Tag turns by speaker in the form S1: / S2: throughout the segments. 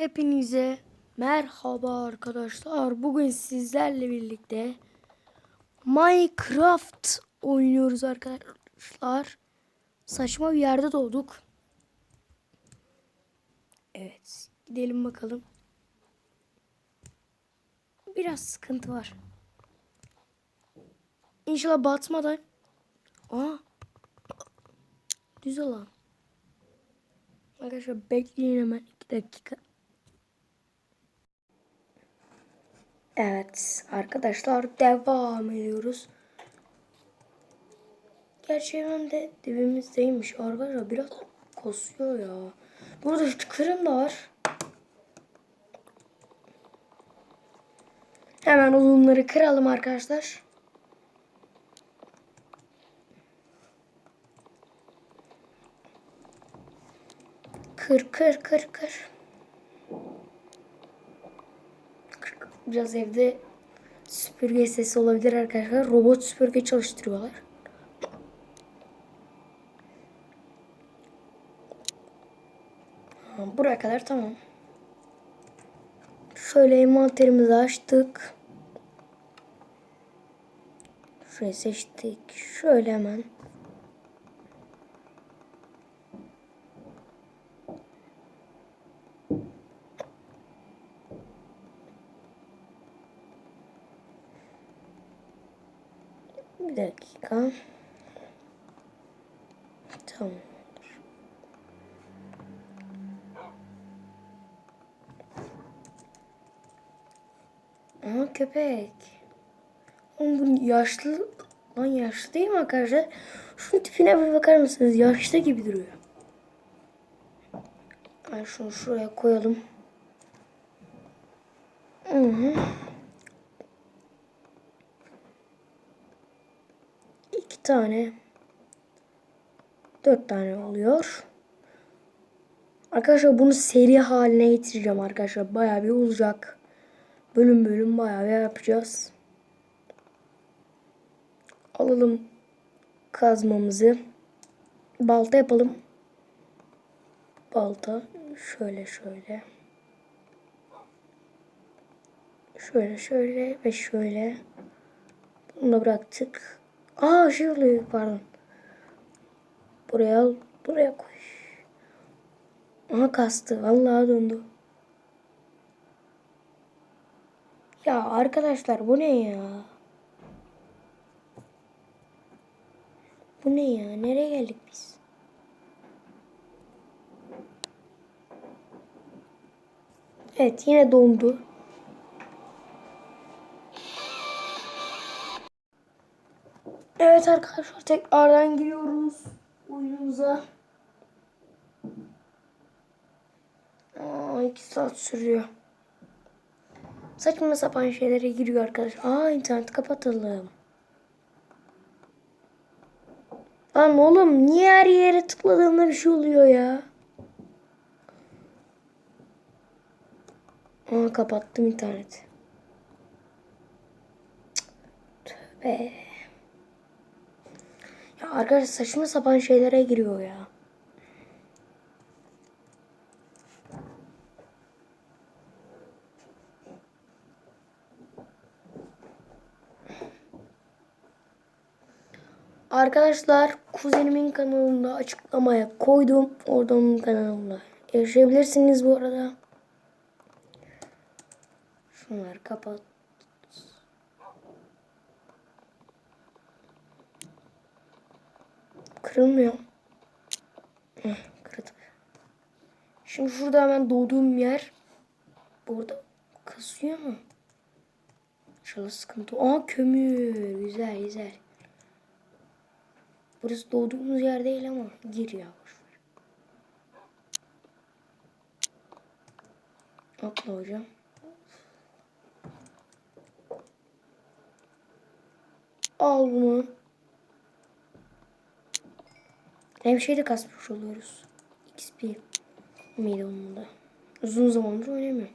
S1: Hepinize merhaba arkadaşlar. Bugün sizlerle birlikte Minecraft oynuyoruz arkadaşlar. Saçma bir yerde doğduk. Evet, gidelim bakalım. Biraz sıkıntı var. İnşallah batmadan. Aa. Düz alan. Arkadaşlar bekleyin hemen 2 dakika. Evet arkadaşlar devam ediyoruz. Gerçi hemen de dibimizdeymiş arkadaşlar biraz kosuyor ya. Burada kırım da var. Hemen odunları kıralım arkadaşlar. Kır kır kır kır. Biraz evde süpürge sesi olabilir arkadaşlar. Robot süpürge çalıştırıyorlar. Buraya kadar tamam. Şöyle envanterimizi açtık. Şurayı seçtik. Şöyle hemen. Bir dakika. Tamam. Aa köpek. Oğlum bu yaşlı lan yaşlı değil mi arkadaşlar? Şunun tipine bir bakar mısınız? Yaşlı gibi duruyor. Ben şunu şuraya koyalım. Hı hı. Tane. Dört tane oluyor. Arkadaşlar bunu seri haline getireceğim arkadaşlar. Bayağı bir olacak. Bölüm bölüm bayağı bir yapacağız. Alalım kazmamızı. Balta yapalım. Balta şöyle şöyle. Şöyle şöyle ve şöyle. Bunu da bıraktık. Aa şey pardon. Buraya al. Buraya koy. Aha kastı. Vallahi döndü. Ya arkadaşlar bu ne ya? Bu ne ya? Nereye geldik biz? Evet yine dondu. Evet arkadaşlar tekrardan giriyoruz oyunumuza. Aa, iki saat sürüyor. Saçma sapan şeylere giriyor arkadaşlar. Aa internet kapatalım. Lan oğlum niye her yere tıkladığımda bir şey oluyor ya? Aa kapattım interneti. Tövbe. Ya arkadaşlar saçma sapan şeylere giriyor ya. Arkadaşlar kuzenimin kanalında açıklamaya koydum. Oradan onun kanalına erişebilirsiniz bu arada. Şunları kapat. Kırılmıyor. Heh, kırıldı. Şimdi şurada hemen doğduğum yer. Burada kasıyor mu? İnşallah sıkıntı. Aa kömür. Güzel güzel. Burası doğduğumuz yer değil ama gir ya. Atla hocam. Al bunu. Hem şey de kasmış oluyoruz. XP miydi onun. Uzun zamandır oynamıyorum.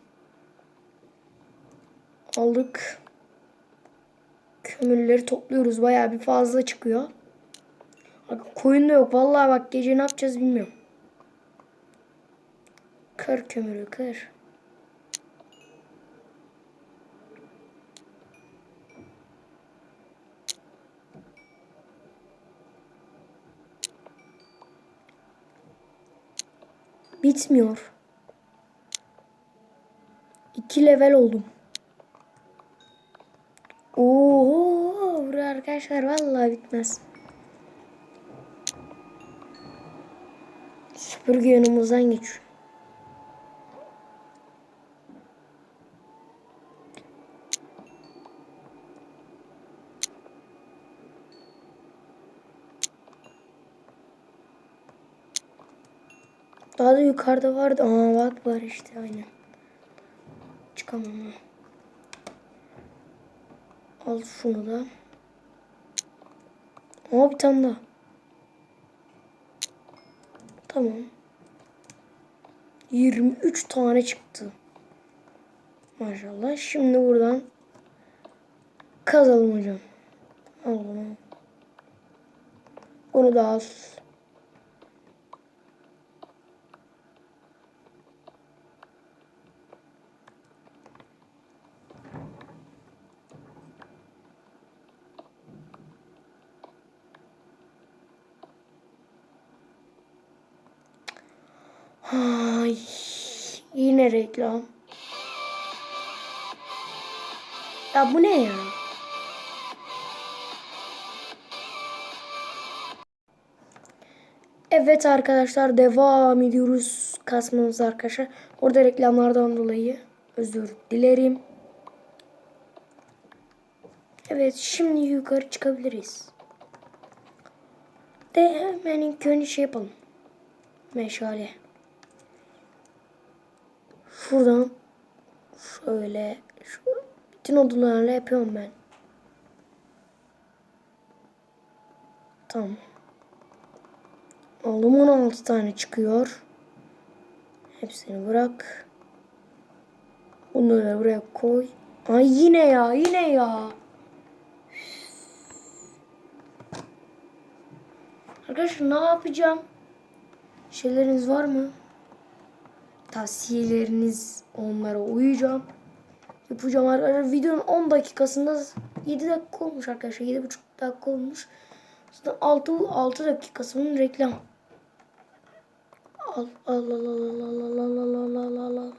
S1: Aldık. Kömürleri topluyoruz. Bayağı bir fazla çıkıyor. Bak koyun da yok. Vallahi bak gece ne yapacağız bilmiyorum. Kır kömürü kır. Bitmiyor. 2 level oldum. Oo, buraya arkadaşlar vallahi bitmez. Süpürge yanımızdan geçiyor. Daha da yukarıda vardı. Aa bak var işte aynen. Çıkamam. Al şunu da. Aa bir tane daha. Tamam. 23 tane çıktı. Maşallah. Şimdi buradan kazalım hocam. Al bunu. Bunu da al. Ay, yine reklam. Ya bu ne ya? Evet arkadaşlar devam ediyoruz kasmamız arkadaşlar. Orada reklamlardan dolayı özür dilerim. Evet şimdi yukarı çıkabiliriz. De hemen ilk önce şey yapalım. Meşale. Şuradan şöyle şu bütün odunlarla yapıyorum ben. Tamam. Aldım 16 tane çıkıyor. Hepsini bırak. Bunları buraya koy. Ay yine ya yine ya. Arkadaşlar ne yapacağım? Şeyleriniz var mı? Tavsiyeleriniz onlara uyacağım. Yapacağım arkadaşlar. Videonun 10 dakikasında 7 dakika olmuş arkadaşlar. 7,5 dakika olmuş. Zaten 6, 6 dakikasının reklam. Al al al al al al al al al al al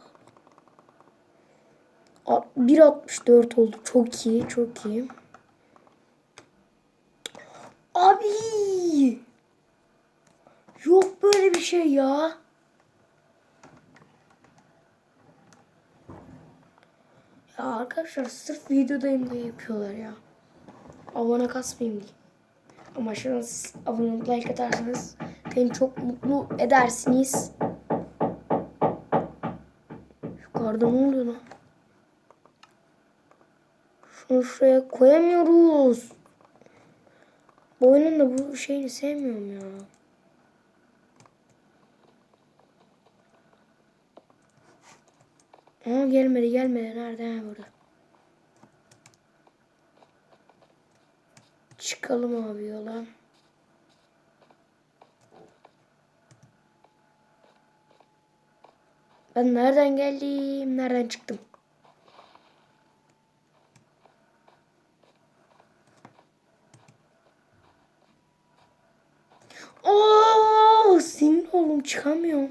S1: al. 1.64 oldu. Çok iyi. Çok iyi. Abi. Yok böyle bir şey ya. Arkadaşlar sırf videodayım diye yapıyorlar ya. Abone kasmayayım diye. Ama şu an siz abone like atarsanız beni çok mutlu edersiniz. Yukarıda ne oluyor lan? Şunu şuraya koyamıyoruz. Bu oyunun da bu şeyini sevmiyorum ya. Aa gelmedi gelmedi. Nerede? Ha, burada. Çıkalım abi yola. Ben nereden geldim? Nereden çıktım? Oo, sinir oğlum çıkamıyorum.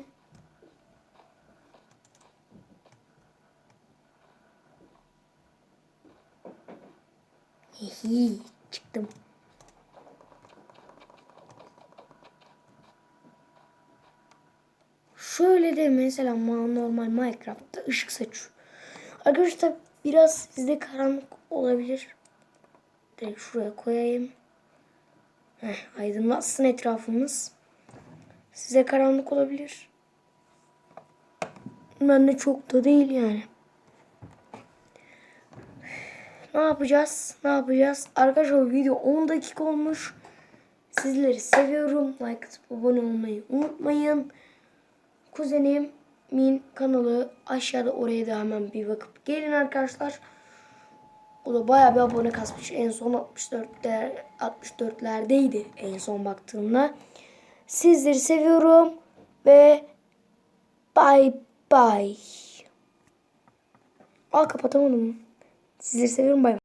S1: Hihi, çıktım. Şöyle de mesela ma- normal Minecraft'ta ışık saçıyor. Arkadaşlar biraz sizde karanlık olabilir. Direkt şuraya koyayım. Heh, aydınlatsın etrafımız. Size karanlık olabilir. Ben de çok da değil yani. Ne yapacağız? Ne yapacağız? Arkadaşlar video 10 dakika olmuş. Sizleri seviyorum. Like atıp abone olmayı unutmayın. Kuzenimin kanalı aşağıda oraya da hemen bir bakıp gelin arkadaşlar. O da bayağı bir abone kasmış. En son 64'ler 64'lerdeydi en son baktığımda. Sizleri seviyorum ve bye bye. Aa kapatamadım. Sizleri seviyorum bay bay.